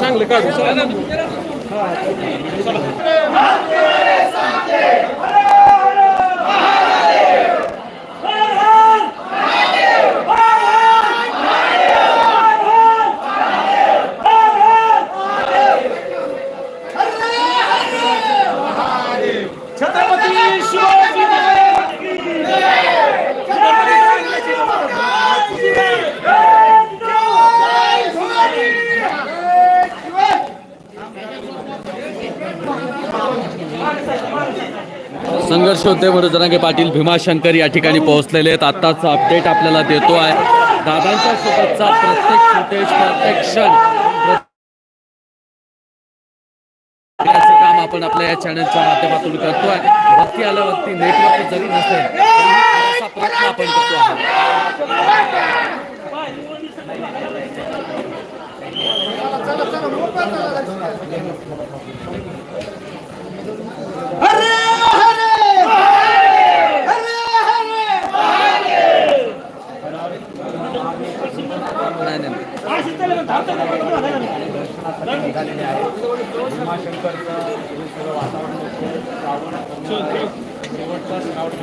चांगलं काढू संघर्ष होते म्हणून जरांगे पाटील भीमाशंकर या ठिकाणी पोहोचलेले आहेत. आत्ताचा अपडेट आपल्याला देतो आहे. दादांच्या सोबतचा प्रत्येक फुटेज प्रत्येक क्षण काम आपण आपल्या या चॅनलच्या माध्यमातून करतोय. वरती आल्यावरती नेटवर्क जरी नसेल प्रयत्न आपण करतो आहोत. वातावरण शेवटचा स्काउट